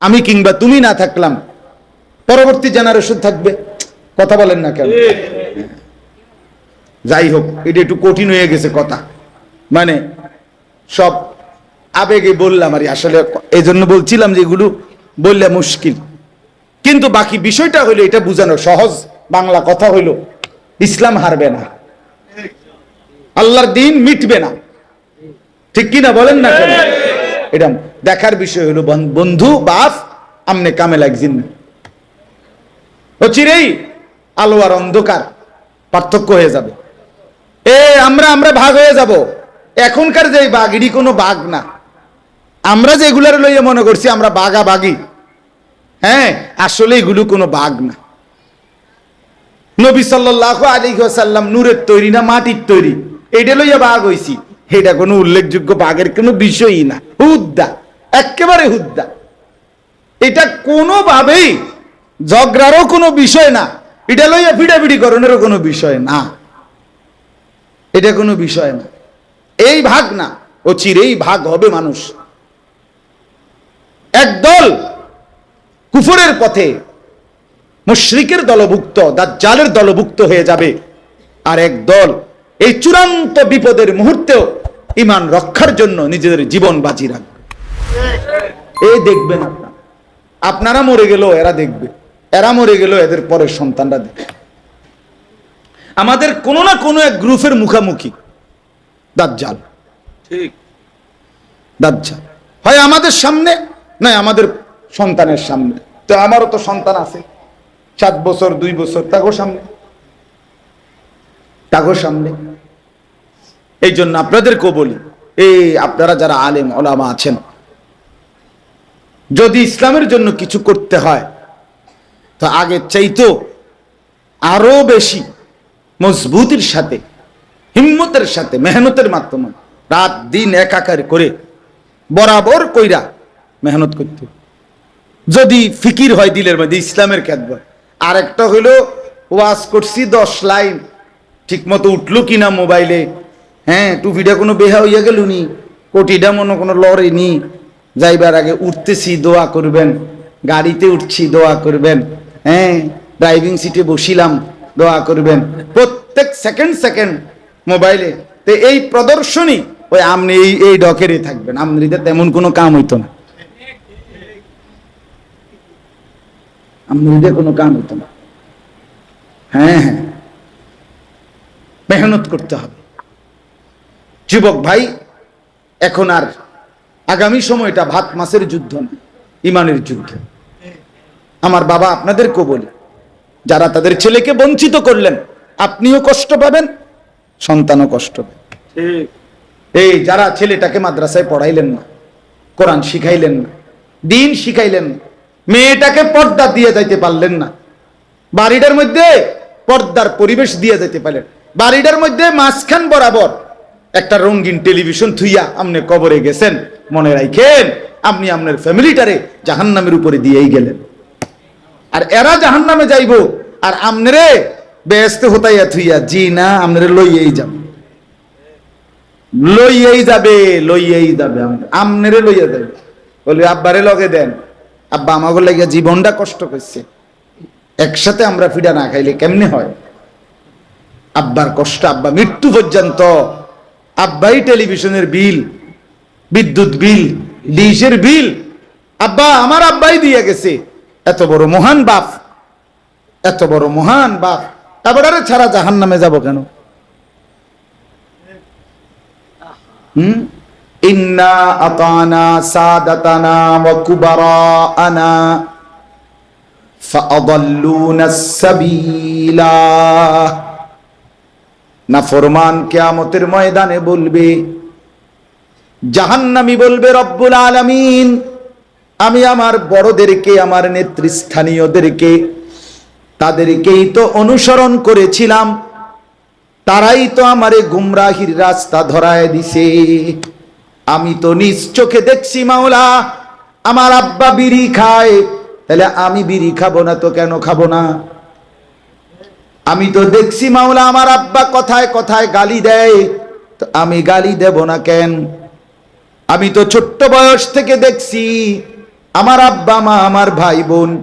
আমি কিংবা তুমি না থাকলাম পরবর্তী জেনারেশন থাকবে। কথা বলেন না কেন? যাই হোক এটা একটু কঠিন হয়ে গেছে কথা। মানে সব আবেগে বললাম আর আসলে এই জন্য বলছিলাম যে এগুলো বললে মুশকিল। কিন্তু বাকি বিষয়টা হইল এটা বোঝানো সহজ বাংলা কথা হইল ইসলাম হারবে না। আল্লাহর দিন মিটবে না। ঠিক কিনা বলেন না কেন? এটা দেখার বিষয় হলো বন্ধু, বাপ, আমনে কামে লাগছেন না ও চিরেই আলো আর অন্ধকার, পার্থক্য হয়ে যাবে। এ, আমরা আমরা ভাগ হয়ে যাব। এখনকার যে বাঘ কোনো বাঘ না। আমরা যেগুলার লইয়া মনে করছি, আমরা বাঘা বাগি হ্যাঁ আসলে এগুলো কোনো বাঘ না। নবী সাল্লাহ আলী সাল্লাম নূরের তৈরি না মাটির তৈরি? এটা লইয়া বাঘ হইছি। এটা কোনো উল্লেখযোগ্য বাঘের কোনো বিষয়ই না। হুদ্দা একেবারে হুদ্দা। এটা কোনোভাবেই ঝগড়ারও কোনো বিষয় না। এটা লইয়া ফিডাফিডি করণেরও কোনো বিষয় না। এটা কোনো বিষয় না। এই ভাগ না ও চিরেই ভাগ হবে মানুষ। একদল কুফরের পথে মুশরিকের দলভুক্ত, দাজ্জালের দলভুক্ত হয়ে যাবে। আর এক দল এই চূড়ান্ত বিপদের মুহূর্তেও ইমান রক্ষার জন্য নিজেদের জীবন বাজি রাখবে। এই দেখবেন আপনারা আপনারা মরে গেলেও এরা দেখবে। এরা মরে গেলেও এদের পরের সন্তানরা দেখবে। আমাদের কোনো না কোনো এক গ্রুপের মুখামুখি দাজ্জাল। ঠিক। দাজ্জাল। হয় আমাদের সামনে নয় আমাদের সন্তানের সামনে। তো আমারও তো সন্তান আছে। সাত বছর দুই বছর তাগো সামনে। তাগো সামনে। এই জন্য আপনাদেরকেও বলি এই আপনারা যারা আলেম ওলামা আছেন যদি ইসলামের জন্য কিছু করতে হয়, তো আগের চাইতো আরও বেশি মজবুতির সাথে, হিম্মতের সাথে, মেহনতের মাধ্যমে রাত দিন একাকার করে বরাবর কইরা মেহনত করতে যদি ফিকির হয় দিলের মধ্যে, ইসলামের খ্যাত আর একটা হইল, ওয়াজ করছি দশ লাইন ঠিক মতো উঠল কিনা মোবাইলে হ্যাঁ টুপিটা কোনো বেহা হইয়া গেল নি কোটিটা মনে কোনো লড়ে নি যাইবার আগে উঠতেছি, দোয়া করবেন। গাড়িতে উঠছি, দোয়া করবেন। হ্যাঁ ড্রাইভিং সিটে বসিলাম, দোয়া করবেন। প্রত্যেক সেকেন্ড সেকেন্ড মোবাইলে তো এই প্রদর্শনী, ওই আপনি এই এই ডকেরই থাকবেন। আমরিতে তেমন কোনো কাম হইতো না। আমরিতে কোনো কাম হইতো না। হ্যাঁ হ্যাঁ। মেহনত করতে হবে। যুবক ভাই, এখন আর আগামী সময়টা ভাত মাসের যুদ্ধ না, ইমানের যুদ্ধ। আমার বাবা আপনাদেরকেও বলি, যারা তাদের ছেলেকে বঞ্চিত করলেন, আপনিও কষ্ট পাবেন, সন্তানও কষ্ট পাবেন। এই যারা ছেলেটাকে মাদ্রাসায় পড়াইলেন না, কোরআন শিখাইলেন না, দিন শিখাইলেন না, মেয়েটাকে পর্দা দিয়ে যাইতে পারলেন না, বাড়িটার মধ্যে পর্দার পরিবেশ দিয়ে যাইতে পারলেন, বাড়িটার মধ্যে মাঝখান বরাবর একটা রঙিন টেলিভিশন থুইয়া আপনি কবরে গেছেন। মনে রাখেন আপনি আপনার ফ্যামিলিটারে জাহান্নামের উপরে দিয়েই গেলেন। আর এরা জাহান্নামে যাইব, আর আমনেরে ব্যস্ত হতাইয়া থুইয়া জি না আমনেরে লইয়েই যাব। লইয়েই যাবে লইয়েই যাবে আমনেরে লইয়া যাবে বলি, আব্বারে লগে দেন। আব্বা আমাকে লাগিয়া জীবনটা কষ্ট করছে। একসাথে আমরা ফিডা না খাইলে কেমনে হয়? আব্বার কষ্ট, আব্বা মৃত্যু পর্যন্ত আব্বাই টেলিভিশনের বিল বিদ্যুৎ বিল ডিসের বিল। আব্বা, আমার আব্বাই দিয়ে গেছে। এত বড় মহান বাপ। এত বড় মহান বাপ। তারপর আরে ছাড়া জাহান নামে যাব কেন? ইন্না আতানা না ফরমান ময়দানে বলবে জাহান্নামি বলবে, রব্বুল আলামিন, আমি আমার বড়দেরকে, আমার নেতৃস্থানীয়দেরকে, তাদেরকেই তো অনুসরণ করেছিলাম, তারাই তো আমারে গুমরাহির রাস্তা ধরায় দিছে। আমি তো নিজ চোখে দেখছি, মাওলা, আমার আব্বা বিড়ি খায়। তাহলে আমি বিড়ি খাব না তো কেন খাব না? আমি তো দেখছি, মাওলা, আমার আব্বা কথায় কথায় গালি দেয়। তো আমি গালি দেব না কেন? আমি তো ছোট্ট বয়স থেকে দেখছি, আমার আব্বা, মা, আমার ভাই বোন,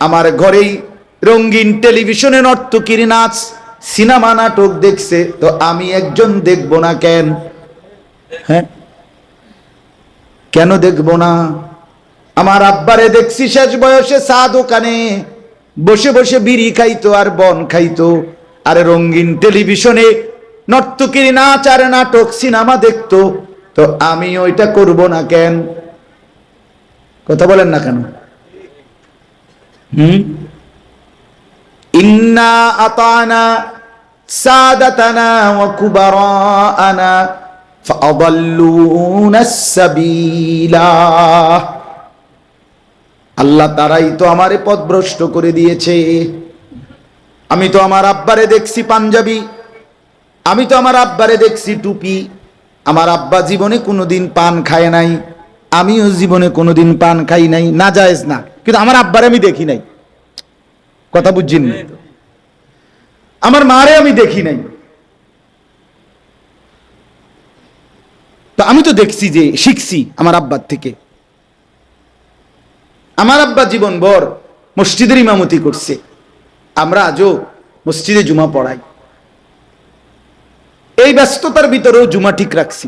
আমার ঘরেই রঙিন টেলিভিশনে নর্তকীর নাচ, সিনেমা, নাটক দেখছে, তো আমি একজন দেখব না কেন? হ্যাঁ? কেন দেখব না? আমার আব্বারে দেখছি শেষ বয়সে চা দোকানে, বসে বসে বিড়ি খাইতো আর বন খাইতো, আর রঙিন টেলিভিশনে নর্তকীর নাচ আর নাটক, সিনেমা দেখতো। তো আমি ওইটা করব না কেন? কথা বলেন না কেন? হুম? ইন্না আতানা সাদাতানা ওয়া সাবিলা। আল্লাহ তারাই তো আমারে পথভ্রষ্ট করে দিয়েছে। আমি তো আমার আব্বারে দেখছি পাঞ্জাবি। আমি তো আমার আব্বারে দেখছি টুপি। আমার আব্বা জীবনে কোনোদিন পান খায় নাই, আমিও জীবনে কোনোদিন পান খাই নাই, না জায়েজ না। কিন্তু আমার আব্বারে আমি দেখি নাই। কথা বুঝছেন? আমার মারে আমি দেখি নাই। তো আমি তো দেখছি যে, শিখছি আমার আব্বার থেকে। আমার আব্বা জীবন ভর মসজিদের ইমামতি করছে। আমরা আজও মসজিদে জুমা পড়াই। এই ব্যস্ততার ভিতরেও জুমা ঠিক রাখছি।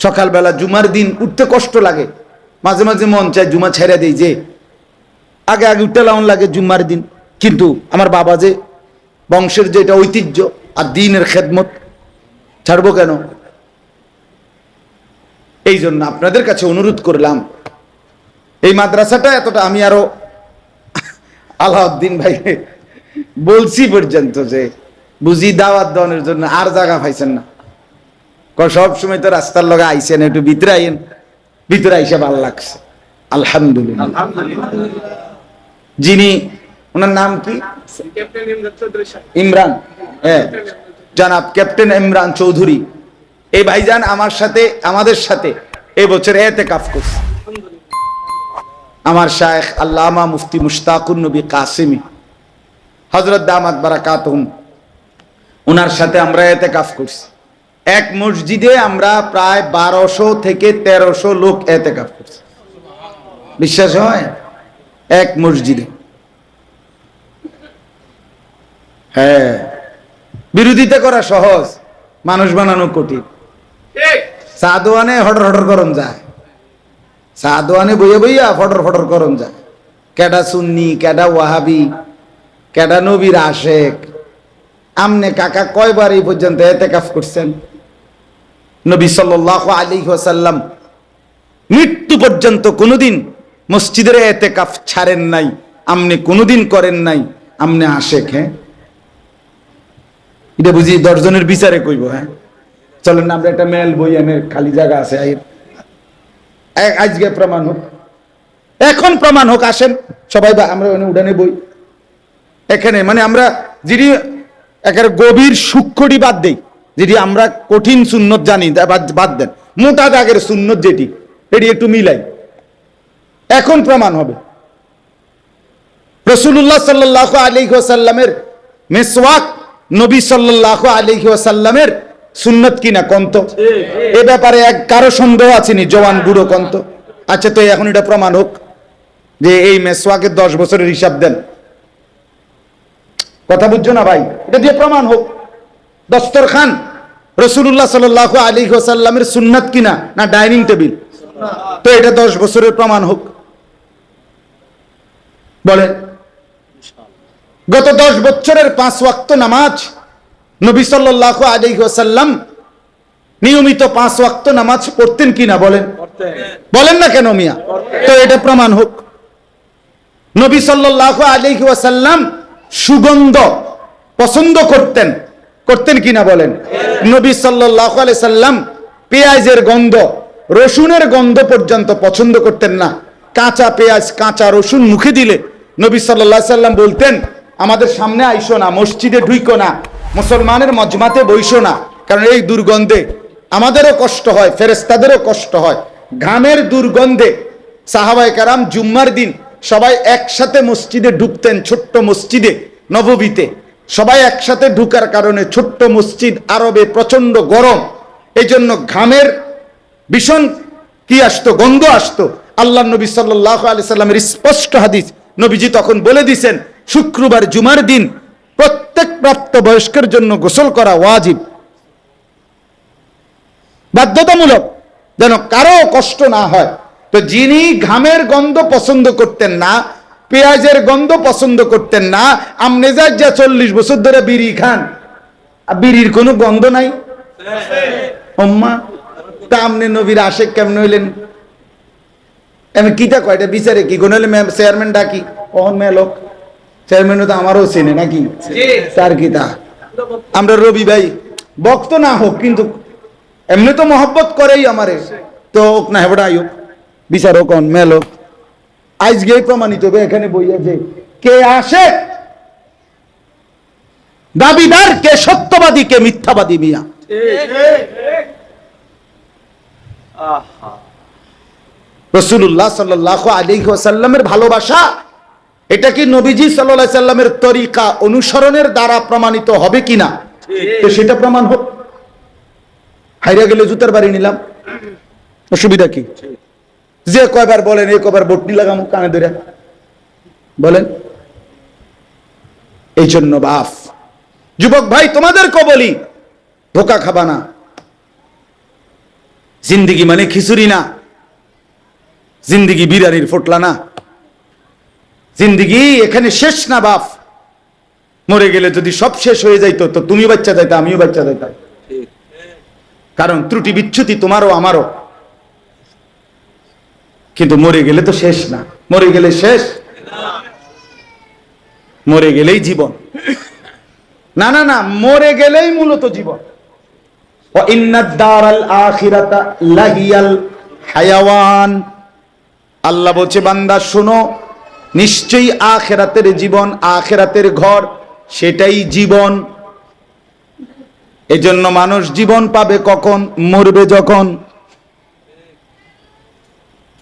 সকালবেলা জুমার দিন উঠতে কষ্ট লাগে। মাঝে মাঝে মন চায় জুমা ছেড়ে দেই যে, আগে আগে উঠতে লাউন লাগে জুম্মার দিন। কিন্তু আমার বাবা যে, বংশের যে এটা ঐতিহ্য আর দিনের খেদমত, ছাড়বো কেন? এই জন্য আপনাদের কাছে অনুরোধ করলাম, এই মাদ্রাসাটা এতটা আমি আরও আলাউদ্দিন ভাই বলছি পর্যন্ত যে বুঝি দাওয়াত দেওয়ানোর জন্য আর জায়গা পাইছেন না। সব সময় তো রাস্তার লগে আইসেন একটু ভিতরে আইন ভিতরে আইসে ভালো লাগছে। আলহামদুলিল্লাহ। যিনি ওনার নাম কি? ইমরান হ্যাঁ। জানাব ক্যাপ্টেন ইমরান চৌধুরী। এই ভাইজান আমার সাথে আমাদের সাথে এই বছর এতে কাফ করছে। আমার শায়েখ আল্লামা মুফতি মুশতাকুর নবী কাসিমি। হজরত দামাত বারাকাতুম ওনার সাথে আমরা এতে কাফ করছি। এক মসজিদে আমরা প্রায় বারোশো থেকে তেরোশো লোক এতে কাফ করছি। বিশ্বাস হয়? এক মসজিদে। হ্যাঁ। বিরোধিতা করা সহজ। মানুষ বানানো কঠিন। চা দোয়ানে হটর হটর করন যায়। চা দোয়ানে বইয়া বইয়া ফটর ফটর করন যায়। কেডা সুন্নি কেডা ওয়াহাবি কেডা নবীর আশেক আমনে কাকা কয়বার এই পর্যন্ত এতে কাফ করছেন? নবী সাল্লাহ আলী ওয়াসাল্লাম মৃত্যু পর্যন্ত কোনোদিন মসজিদের এতে কাফ ছাড়েন নাই, আমনে কোনোদিন করেন নাই, আমনে আশেক হ্যাঁ? এটা বুঝি দশজনের বিচারে কইব হ্যাঁ? চলেন না, আমরা একটা মেল বই এনে খালি জায়গা আছে আজকে প্রমাণ হোক। এখন প্রমাণ হোক, আসেন। সবাই আমরা উঠানে বই। এখানে মানে আমরা যিনি একেবারে গভীর সূক্ষ্মটি বাদ দেই যেটি আমরা কঠিন সুন্নত জানি বাদ দেন। মোটা দাগের সুন্নত যেটি এটি একটু মিলাই। এখন প্রমাণ হবে। রসুল্লাহ সাল্লাহ আলী সাল্লামের মেসওয়াক নবী সাল্লাহ আলী সাল্লামের সুন্নত কিনা কন্ত এ ব্যাপারে এক কারও সন্দেহ আছেনি জওয়ান বুড়ো কন্ত আচ্ছা তো এখন এটা প্রমাণ হোক যে এই মেসওয়াকের দশ বছরের হিসাব দেন। কথা বুঝছ না ভাই? এটা দিয়ে প্রমাণ হোক। দস্তর খান রসুল্লাহ সাল্লাহ আলী সাল্লামের সুন্নত কিনা না ডাইনিং টেবিল? তো এটা দশ বছরের প্রমাণ হোক। বলে গত দশ বছরের পাঁচ ওয়াক্ত নামাজ নবী সাল্লাহ আলী সাল্লাম নিয়মিত পাঁচ ওয়াক্ত নামাজ পড়তেন কিনা বলেন? বলেন না কেন মিয়া? তো এটা প্রমাণ হোক। নবী সাল্লাহ আলী ওয়াসাল্লাম সুগন্ধ পছন্দ করতেন। করতেন কিনা বলেন? নবী সাল্লাহ সাল্লাম পেঁয়াজের গন্ধ, রসুনের গন্ধ পর্যন্ত পছন্দ করতেন না। কাঁচা পেঁয়াজ, কাঁচা রসুন মুখে দিলে নবী সাল্লাহ সাল্লাম বলতেন, আমাদের সামনে আইসো না, মসজিদে ঢুইকো না, মুসলমানের মজমাতে বইসো না, কারণ এই দুর্গন্ধে আমাদেরও কষ্ট হয় ফেরেস্তাদেরও কষ্ট হয়। ঘামের দুর্গন্ধে সাহাবাই কারাম জুম্মার দিন সবাই একসাথে মসজিদে ঢুকতেন, ছোট্ট মসজিদে, নববীতে। সবাই একসাথে ঢুকার কারণে ছোট্ট মসজিদ আরবে প্রচণ্ড গরম। এই জন্য ঘামের ভীষণ কি আসতো, গন্ধ আসতো। আল্লাহ নবী সাল্লাহ আলি সাল্লামের স্পষ্ট হাদিস নবীজি তখন বলে দিছেন, শুক্রবার, জুমার দিন প্রত্যেক প্রাপ্ত বয়স্কের জন্য গোসল করা ওয়াজিব। বাধ্যতামূলক। যেন কারও কষ্ট না হয়। তো যিনি ঘামের গন্ধ পছন্দ করতেন না, পেঁয়াজের গন্ধ পছন্দ করতেন না আমনে যার যা চল্লিশ বছর ধরে বিড়ি খান বিড়ির কোনো গন্ধ নাই। অম্মা তা আমনে নবীর আশেক কেমন হইলেন? আমি কিটা কয়টা বিচারে কি? কোন হলে চেয়ারম্যান ডাকি? কখন মেলোক চেয়ারম্যানও তো আমারও চেনে নাকি? তার কি আমরা রবি ভাই, বক্ত না হোক, কিন্তু এমনি তো মহব্বত করেই আমারে। তো হোক না হেবড়া আয়ুক বিচারক মেলোক। প্রমাণিত হবে এখানে বইয়া যে কে আসে? দাবিদার কে সত্যবাদী কে মিথ্যাবাদী মিয়া? রসুল্লাহ সাল্লাহ আলী সাল্লামের ভালোবাসা এটা কি নবীজি সাল্লাহ সাল্লামের তরিকা অনুসরণের দ্বারা প্রমাণিত হবে কিনা? তো সেটা প্রমাণ হোক। হাইরা গেলে জুতার বাড়ি নিলাম। অসুবিধা কি? যে কয়বার বলেন এই কয়বার বটনি লাগামো কানে ধরে। বলেন। এই জন্য বাফ। যুবক ভাই তোমাদেরকে বলি ধোকা খাবা না। জিন্দিগি মানে খিচুড়ি না। জিন্দিগি বিরিয়ানির ফোটলা না। জিন্দিগি এখানে শেষ না বাপ মরে গেলে যদি সব শেষ হয়ে যাইতো তো তুমি বাচ্চা যাইতা আমিও বাচ্চা যাইতাম। কারণ ত্রুটি বিচ্ছুতি তোমারও আমারও। কিন্তু মরে গেলে তো শেষ না। মরে গেলে শেষ? মরে গেলেই জীবন। না না না, মরে গেলেই মূলত জীবন। হায়াওয়ান। আল্লাহ বলছে, বান্দা, শোনো, নিশ্চয়ই আখেরাতের জীবন, আখেরাতের ঘর, সেটাই জীবন। এজন্য মানুষ জীবন পাবে কখন? মরবে যখন।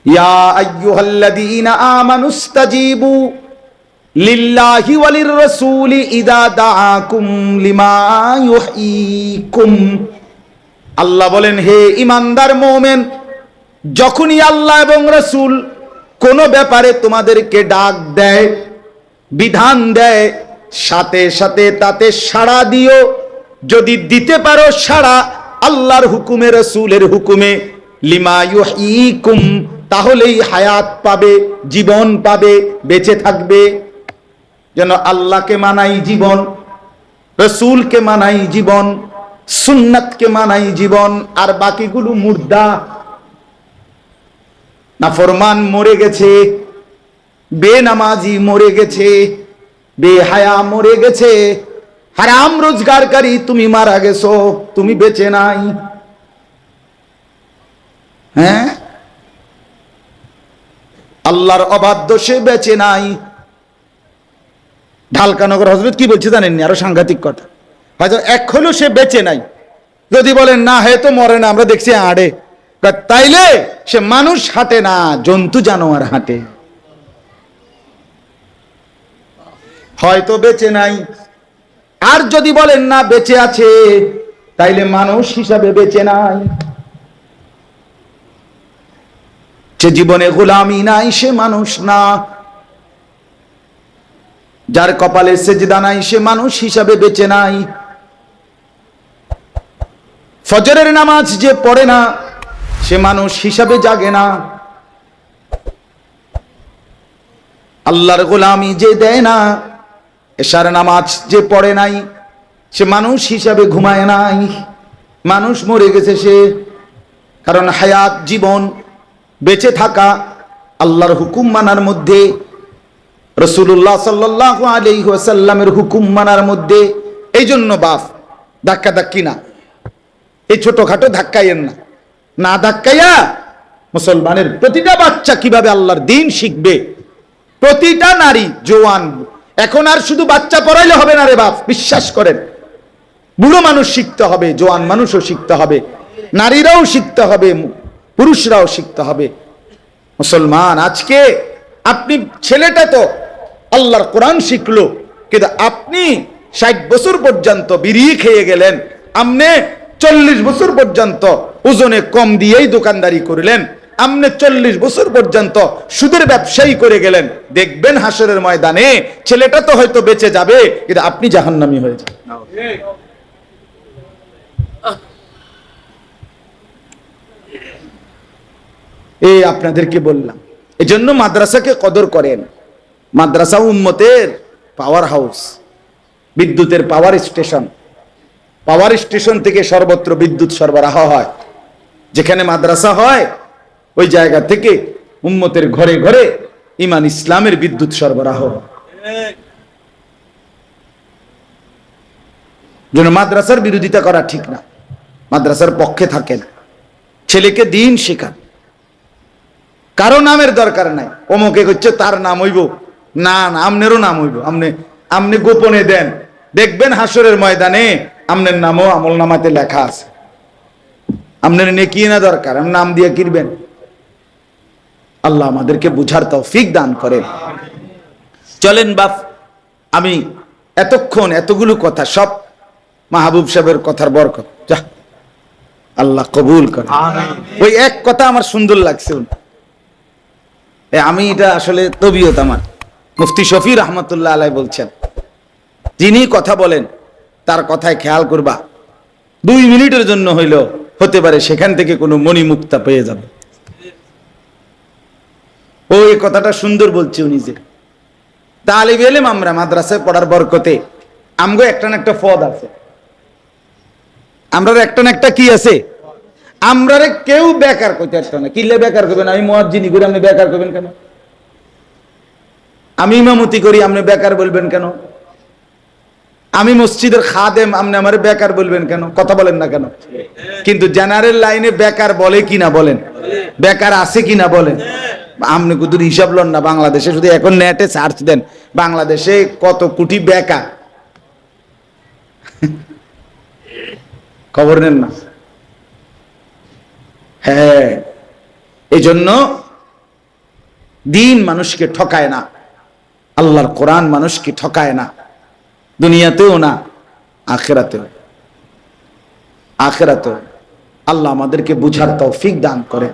ইয়া আমানুস্তাজীবু আল্লাহ বলেন, হে ইমানদার মোমেন, যখনই আল্লাহ এবং রসুল কোনো ব্যাপারে তোমাদেরকে ডাক দেয়, বিধান দেয়, সাথে সাথে তাতে সাড়া দিও, যদি দিতে পারো সাড়া, আল্লাহর হুকুমে, রসুলের হুকুমে লিমায়ুকুম তাহলেই হায়াত পাবে, জীবন পাবে, বেঁচে থাকবে। যেন আল্লাহকে মানাই জীবন, রসুলকে মানাই জীবন, সুন্নাতকে মানাই জীবন, আর বাকিগুলো মুর্দা। না ফরমান মরে গেছে, বেনামাজি মরে গেছে, বেহায়া মরে গেছে। হারাম রোজগারকারী, তুমি মারা গেছো, তুমি বেঁচে নাই। হ্যাঁ? আল্লাহর অবাধ্য সে বেঁচে নাই। ঢালকানগর হজরত কি বলছে জানেননি? আরও সাংঘাতিক কথা। হয়তো এক হলেও সে বেঁচে নাই। যদি বলেন, না হয়তো মরে না, আমরা দেখছি আড়ে। তাইলে সে মানুষ হাঁটে না, জন্তু জানোয়ার হাঁটে। হয়তো বেঁচে নাই। আর যদি বলেন, না, বেঁচে আছে, তাইলে মানুষ হিসাবে বেঁচে নাই। সে জীবনে গোলামি নাই, সে মানুষ না। যার কপালে সেজদা নাই, সে মানুষ হিসাবে বেঁচে নাই। ফজরের নামাজ যে পড়ে না, সে মানুষ হিসাবে জাগে না। আল্লাহর গোলামি যে দেয় না, এশার নামাজ যে পড়ে নাই, সে মানুষ হিসাবে ঘুমায় নাই। মানুষ মরে গেছে সে। কারণ হায়াত জীবন বেঁচে থাকা আল্লাহর হুকুম মানার মধ্যে রসুল্লাহ সাল্লাহ আলি আলহিহাসাল্লামের হুকুম মানার মধ্যে এই জন্য বাপ, ধাক্কা ধাক্কি না। এই ছোটখাটো ধাক্কাইয়েন না। না ধাক্কাইয়া মুসলমানের প্রতিটা বাচ্চা কীভাবে আল্লাহর দিন শিখবে? প্রতিটা নারী, জোয়ান, এখন আর শুধু বাচ্চা পড়াইলে হবে না রে বাপ, বিশ্বাস করেন। বুড়ো মানুষ শিখতে হবে, জোয়ান মানুষও শিখতে হবে, নারীরাও শিখতে হবে পুরুষরাও শিখতে হবে। মুসলমান, আজকে আপনি, ছেলেটা তো আল্লাহর কোরআন শিখলো, কিন্তু আপনি ষাট বছর পর্যন্ত বিড়ি খেয়ে গেলেন আপনি চল্লিশ বছর পর্যন্ত ওজনে কম দিয়েই দোকানদারি করলেন, আমনে চল্লিশ বছর পর্যন্ত সুদের ব্যবসায়ী করে গেলেন। দেখবেন হাসরের ময়দানে ছেলেটা তো হয়তো বেঁচে যাবে, কিন্তু আপনি জাহান্নামি হয়ে যাবেন। এই আপনাদেরকে বললাম। এজন্য মাদ্রাসাকে কদর করেন। মাদ্রাসা উম্মতের পাওয়ার হাউস বিদ্যুতের পাওয়ার স্টেশন পাওয়ার স্টেশন থেকে সর্বত্র বিদ্যুৎ সরবরাহ হয়। যেখানে মাদ্রাসা হয়, ওই জায়গা থেকে উম্মতের ঘরে ঘরে ইমান ইসলামের বিদ্যুৎ সরবরাহ। জন্য মাদ্রাসার বিরোধিতা করা ঠিক না। মাদ্রাসার পক্ষে থাকেন। ছেলেকে দিন শেখান। কারও নামের দরকার নাই। অমুকে হচ্ছে তার নাম হইব। না না আমনেরও নাম হইব। আমনে আমনে গোপনে দেন। দেখবেন হাসরের ময়দানে আমনের নামও আমল নামাতে লেখা আছে। আমনের নেকি না দরকার? নাম দিয়ে কিনবেন? আল্লাহ আমাদেরকে বুঝার তৌফিক দান করেন। চলেন বাপ আমি এতক্ষণ এতগুলো কথা সব মাহবুব সাহেবের কথার বরকত। যা আল্লাহ কবুল করে ওই এক কথা আমার সুন্দর লাগছে। আমি এটা আসলে তবিয়ত আমার। মুফতি শফি রহমতুল্লাহ আলাই বলছেন, যিনি কথা বলেন, তার কথায় খেয়াল করবা, দুই মিনিটের জন্য হইল হতে পারে সেখান থেকে কোনো মণিমুক্তা পেয়ে যাবে। ও এই কথাটা সুন্দর বলছে উনি যে, তালিব এলেম আমরা মাদ্রাসায় পড়ার বরকতে, আমগো একটা না একটা পদ আছে। আমরা একটা না একটা কি আছে? আমরা কেউ বেকার করতে একটা না। কিলে বেকার করবেন? আমি মহাজিনী করি আপনি বেকার করবেন কেন? আমি ইমামতি করি, আপনি বেকার বলবেন কেন? আমি মসজিদের খাদেম, আপনি আমার বেকার বলবেন কেন? কথা বলেন না কেন? কিন্তু জেনারেল লাইনে বেকার বলে কি না বলেন? বেকার আছে কি না বলেন? আপনি কুতুর হিসাব লন না, বাংলাদেশে শুধু এখন নেটে সার্চ দেন, বাংলাদেশে কত কোটি বেকার? খবর নেন না। হ্যাঁ। এই জন্য দিন মানুষকে ঠকায় না। আল্লাহর কোরআন মানুষকে ঠকায় না। দুনিয়াতেও না, আখেরাতেও। আখেরাতেও। আল্লাহ আমাদেরকে বুঝার তৌফিক দান করে